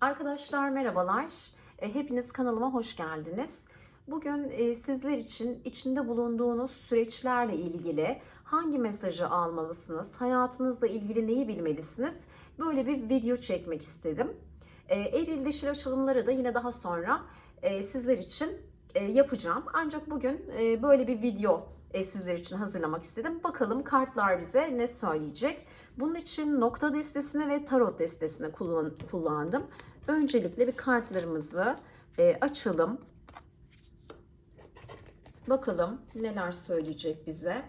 Arkadaşlar merhabalar. E, Hepiniz kanalıma hoş geldiniz. Bugün e, sizler için içinde bulunduğunuz süreçlerle ilgili hangi mesajı almalısınız, hayatınızla ilgili neyi bilmelisiniz? Böyle bir video çekmek istedim. E, Eril dişil açılımları da yine daha sonra sizler için yapacağım. Ancak bugün e, böyle bir video e, sizler için hazırlamak istedim. Bakalım kartlar bize ne söyleyecek? Bunun için nokta destesini ve tarot destesini kullan- kullandım. Öncelikle bir kartlarımızı e, açalım. Bakalım neler söyleyecek bize.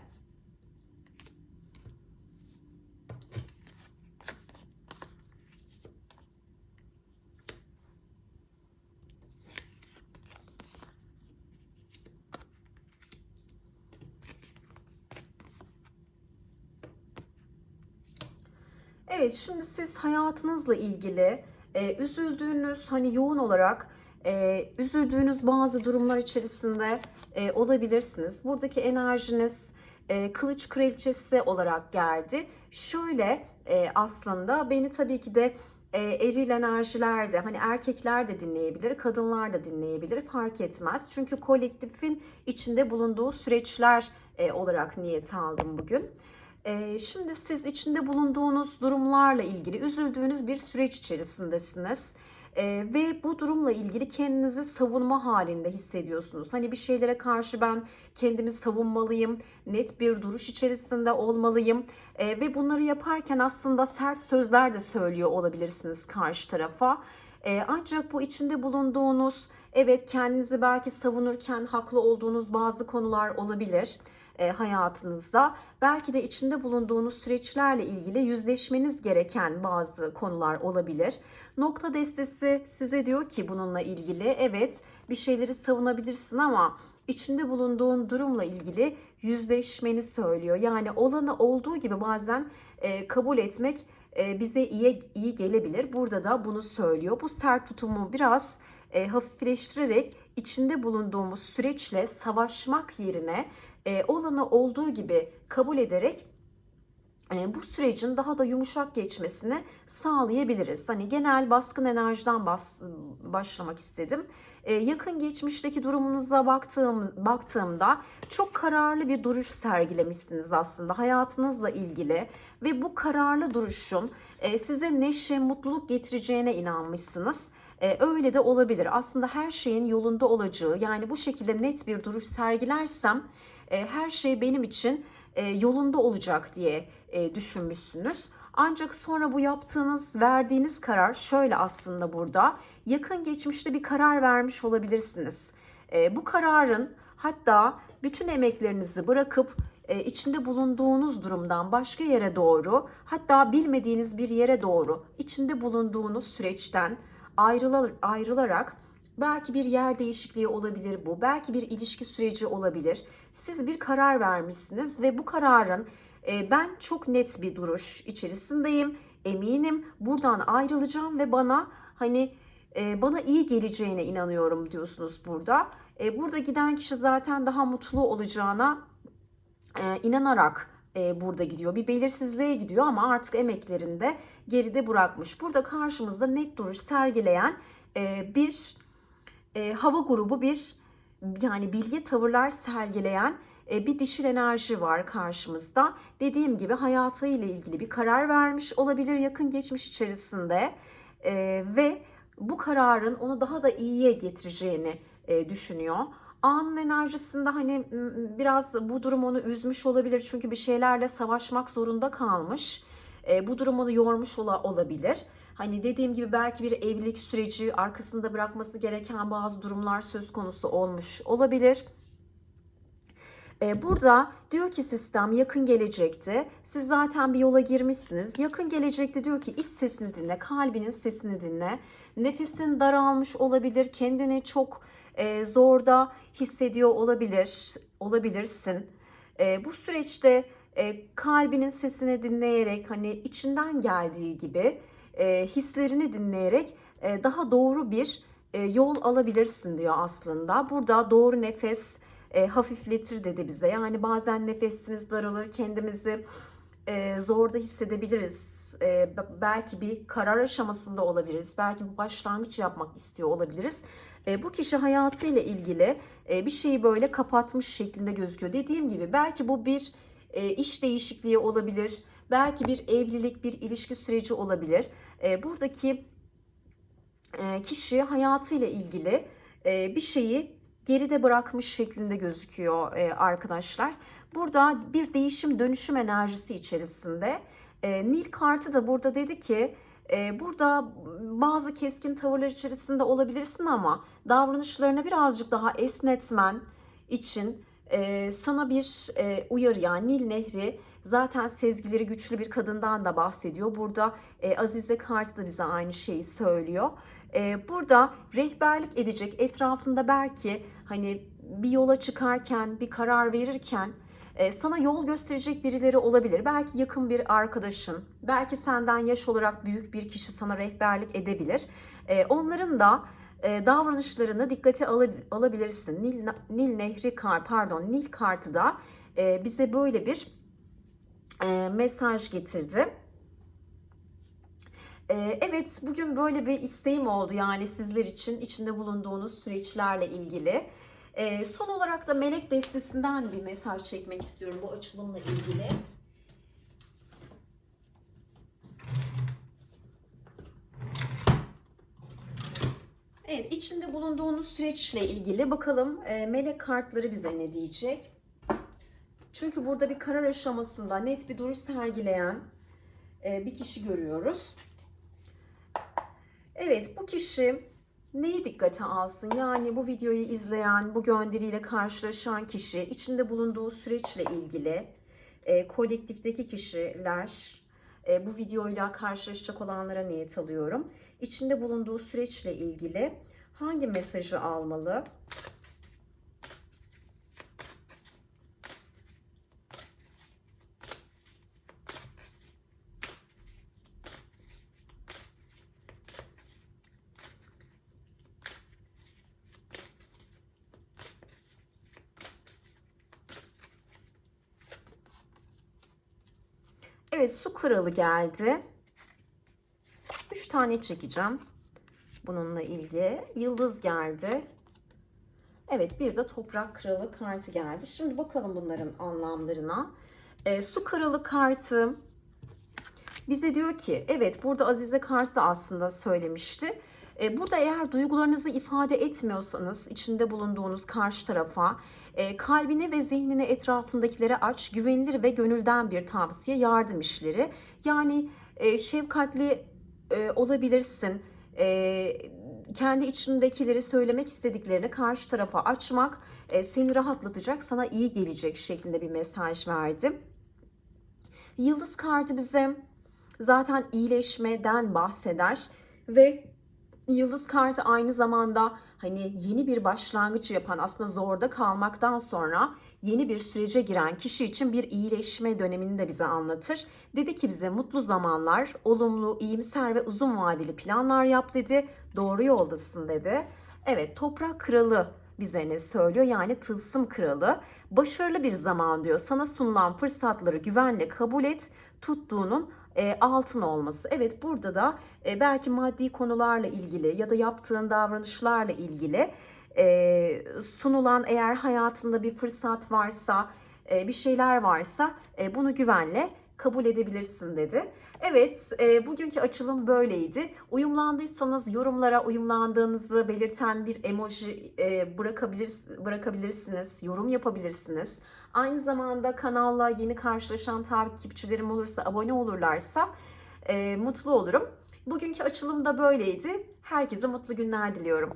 Evet, şimdi siz hayatınızla ilgili e, üzüldüğünüz, hani yoğun olarak e, üzüldüğünüz bazı durumlar içerisinde e, olabilirsiniz. Buradaki enerjiniz e, kılıç kraliçesi olarak geldi. Şöyle e, aslında beni tabii ki de e, eril enerjiler de hani erkekler de dinleyebilir, kadınlar da dinleyebilir fark etmez. Çünkü kolektifin içinde bulunduğu süreçler e, olarak niyet aldım bugün. Ee, şimdi siz içinde bulunduğunuz durumlarla ilgili üzüldüğünüz bir süreç içerisindesiniz. Ee, ve bu durumla ilgili kendinizi savunma halinde hissediyorsunuz. Hani bir şeylere karşı ben kendimi savunmalıyım, net bir duruş içerisinde olmalıyım. Ee, ve bunları yaparken aslında sert sözler de söylüyor olabilirsiniz karşı tarafa. Ee, ancak bu içinde bulunduğunuz, evet kendinizi belki savunurken haklı olduğunuz bazı konular olabilir e, hayatınızda. Belki de içinde bulunduğunuz süreçlerle ilgili yüzleşmeniz gereken bazı konular olabilir. Nokta destesi size diyor ki bununla ilgili evet bir şeyleri savunabilirsin ama içinde bulunduğun durumla ilgili yüzleşmeni söylüyor. Yani olanı olduğu gibi bazen e, kabul etmek e, bize iyi iyi gelebilir. Burada da bunu söylüyor. Bu sert tutumu biraz e, hafifleştirerek içinde bulunduğumuz süreçle savaşmak yerine e, olanı olduğu gibi kabul ederek e, bu sürecin daha da yumuşak geçmesini sağlayabiliriz. Hani genel baskın enerjiden bas, başlamak istedim. E, yakın geçmişteki durumunuza baktığım, baktığımda çok kararlı bir duruş sergilemişsiniz aslında hayatınızla ilgili ve bu kararlı duruşun e, size neşe, mutluluk getireceğine inanmışsınız. E, öyle de olabilir. Aslında her şeyin yolunda olacağı yani bu şekilde net bir duruş sergilersem e, her şey benim için e, yolunda olacak diye e, düşünmüşsünüz. Ancak sonra bu yaptığınız, verdiğiniz karar şöyle aslında burada. Yakın geçmişte bir karar vermiş olabilirsiniz. E, bu kararın hatta bütün emeklerinizi bırakıp e, içinde bulunduğunuz durumdan başka yere doğru, hatta bilmediğiniz bir yere doğru, içinde bulunduğunuz süreçten ayrılar, ayrılarak Belki bir yer değişikliği olabilir bu. Belki bir ilişki süreci olabilir. Siz bir karar vermişsiniz ve bu kararın e, ben çok net bir duruş içerisindeyim. Eminim buradan ayrılacağım ve bana hani e, bana iyi geleceğine inanıyorum diyorsunuz burada. E, burada giden kişi zaten daha mutlu olacağına e, inanarak e, burada gidiyor. Bir belirsizliğe gidiyor ama artık emeklerinde geride bırakmış. Burada karşımızda net duruş sergileyen e, bir e, hava grubu bir yani bilge tavırlar sergileyen e, bir dişil enerji var karşımızda. Dediğim gibi hayatıyla ilgili bir karar vermiş olabilir yakın geçmiş içerisinde e, ve bu kararın onu daha da iyiye getireceğini e, düşünüyor. Anın enerjisinde hani biraz bu durum onu üzmüş olabilir çünkü bir şeylerle savaşmak zorunda kalmış. E, bu durum onu yormuş ola, olabilir. Hani dediğim gibi belki bir evlilik süreci arkasında bırakması gereken bazı durumlar söz konusu olmuş olabilir. Ee, burada diyor ki sistem yakın gelecekte siz zaten bir yola girmişsiniz. Yakın gelecekte diyor ki iç sesini dinle, kalbinin sesini dinle. Nefesin daralmış olabilir, kendini çok e, zorda hissediyor olabilir, olabilirsin. E, bu süreçte e, kalbinin sesini dinleyerek hani içinden geldiği gibi e, hislerini dinleyerek e, daha doğru bir e, yol alabilirsin diyor aslında. Burada doğru nefes e, hafifletir dedi bize. Yani bazen nefesimiz daralır, kendimizi e, zorda hissedebiliriz. e, belki bir karar aşamasında olabiliriz. Belki bir başlangıç yapmak istiyor olabiliriz. E, bu kişi hayatıyla ilgili e, bir şeyi böyle kapatmış şeklinde gözüküyor. Dediğim gibi belki bu bir e, iş değişikliği olabilir. Belki bir evlilik, bir ilişki süreci olabilir. E, buradaki e, kişi hayatıyla ilgili e, bir şeyi geride bırakmış şeklinde gözüküyor e, arkadaşlar. Burada bir değişim dönüşüm enerjisi içerisinde. E, Nil kartı da burada dedi ki e, burada bazı keskin tavırlar içerisinde olabilirsin ama davranışlarını birazcık daha esnetmen için e, sana bir e, uyarı yani Nil Nehri zaten sezgileri güçlü bir kadından da bahsediyor. Burada e, Azize kartı da bize aynı şeyi söylüyor. E, burada rehberlik edecek etrafında belki hani bir yola çıkarken, bir karar verirken e, sana yol gösterecek birileri olabilir. Belki yakın bir arkadaşın, belki senden yaş olarak büyük bir kişi sana rehberlik edebilir. E, onların da e, davranışlarını dikkate ala- alabilirsin. Nil, Nil Nehri kar, pardon Nil kartı da e, bize böyle bir e, mesaj getirdi. E, evet bugün böyle bir isteğim oldu yani sizler için içinde bulunduğunuz süreçlerle ilgili. E, son olarak da melek destesinden bir mesaj çekmek istiyorum bu açılımla ilgili. Evet, içinde bulunduğunuz süreçle ilgili bakalım e, melek kartları bize ne diyecek? Çünkü burada bir karar aşamasında net bir duruş sergileyen e, bir kişi görüyoruz. Evet, bu kişi neyi dikkate alsın? Yani bu videoyu izleyen, bu gönderiyle karşılaşan kişi, içinde bulunduğu süreçle ilgili e, kolektifteki kişiler, e, bu videoyla karşılaşacak olanlara niyet alıyorum. İçinde bulunduğu süreçle ilgili hangi mesajı almalı? Evet, su kralı geldi. Üç tane çekeceğim. Bununla ilgili. Yıldız geldi. Evet, bir de toprak kralı kartı geldi. Şimdi bakalım bunların anlamlarına. Ee, su kralı kartı bize diyor ki, evet burada Azize kartı da aslında söylemişti. Ee, burada eğer duygularınızı ifade etmiyorsanız içinde bulunduğunuz karşı tarafa e, kalbini ve zihnini etrafındakilere aç, güvenilir ve gönülden bir tavsiye, yardım işleri. Yani e, şefkatli e, olabilirsin. E, kendi içindekileri söylemek istediklerini karşı tarafa açmak e, seni rahatlatacak, sana iyi gelecek şeklinde bir mesaj verdim. Yıldız kartı bize zaten iyileşmeden bahseder ve Yıldız kartı aynı zamanda hani yeni bir başlangıç yapan aslında zorda kalmaktan sonra yeni bir sürece giren kişi için bir iyileşme dönemini de bize anlatır. Dedi ki bize mutlu zamanlar, olumlu, iyimser ve uzun vadeli planlar yap dedi. Doğru yoldasın dedi. Evet toprak kralı bize ne söylüyor? Yani tılsım kralı. Başarılı bir zaman diyor. Sana sunulan fırsatları güvenle kabul et. Tuttuğunun e, altın olması. Evet burada da e, belki maddi konularla ilgili ya da yaptığın davranışlarla ilgili e, sunulan eğer hayatında bir fırsat varsa, e, bir şeyler varsa e, bunu güvenle kabul edebilirsin dedi. Evet, e, bugünkü açılım böyleydi. Uyumlandıysanız yorumlara uyumlandığınızı belirten bir emoji e, bırakabilir, bırakabilirsiniz, yorum yapabilirsiniz. Aynı zamanda kanalla yeni karşılaşan takipçilerim olursa, abone olurlarsa e, mutlu olurum. Bugünkü açılım da böyleydi. Herkese mutlu günler diliyorum.